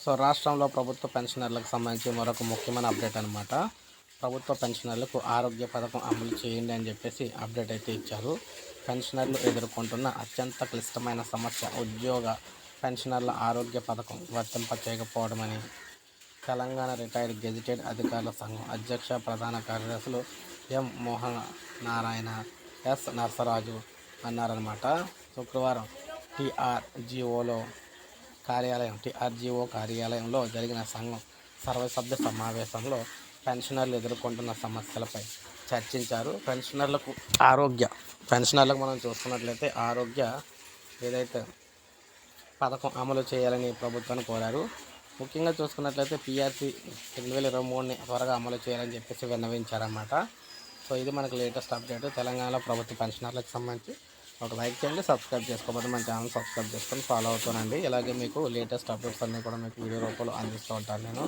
So రాష్ట్రంలో ప్రభుత్వ పెన్షనర్లకు సంబంధించి మరొక ముఖ్యమైన అప్డేట్ అనమాట ప్రభుత్వ పెన్షనర్లకు ఆరోగ్య పథకం అమలు చేయండి అని చెప్పేసి అప్డేట్ అయితే ఇచ్చారు. పెన్షనర్లు ఎదుర్కొంటున్న అత్యంత క్లిష్టమైన సమస్య ఉద్యోగ పెన్షనర్ల ఆరోగ్య పథకం వర్తింప చేయకపోవడమని తెలంగాణ రిటైర్డ్ గెజిటెడ్ అధికారుల సంఘం అధ్యక్ష ప్రధాన కార్యదర్శులు ఎం మోహన్ నారాయణ ఎస్ నర్సరాజు అన్నారనమాట శుక్రవారం టీఆర్జీఓలో కార్యాలయం టీఆర్జీఓ కార్యాలయంలో జరిగిన సంఘం సర్వసభ్య సమావేశంలో పెన్షనర్లు ఎదుర్కొంటున్న సమస్యలపై చర్చించారు. పెన్షనర్లకు ఆరోగ్య పెన్షనర్లకు మనం చూసుకున్నట్లయితే ఆరోగ్య ఏదైతే పథకం అమలు చేయాలని ప్రభుత్వాన్ని కోరారు. ముఖ్యంగా చూసుకున్నట్లయితే పిఆర్సీ రెండు వేల ఇరవై మూడుని త్వరగా అమలు చేయాలని చెప్పేసి విన్నవించారన్నమాట. సో ఇది మనకు లేటెస్ట్ అప్డేట్. తెలంగాణలో ప్రభుత్వ పెన్షనర్లకు సంబంధించి ఒక లైక్ చేయండి సబ్స్క్రైబ్ చేసుకోకపోతే మన ఛానల్ సబ్స్క్రైబ్ చేసుకొని ఫాలో అవుతానండి ఇలాగే మీకు లేటెస్ట్ అప్డేట్స్ అన్నీ కూడా మీకు వీడియో రూపంలో అందిస్తూ ఉంటాను నేను.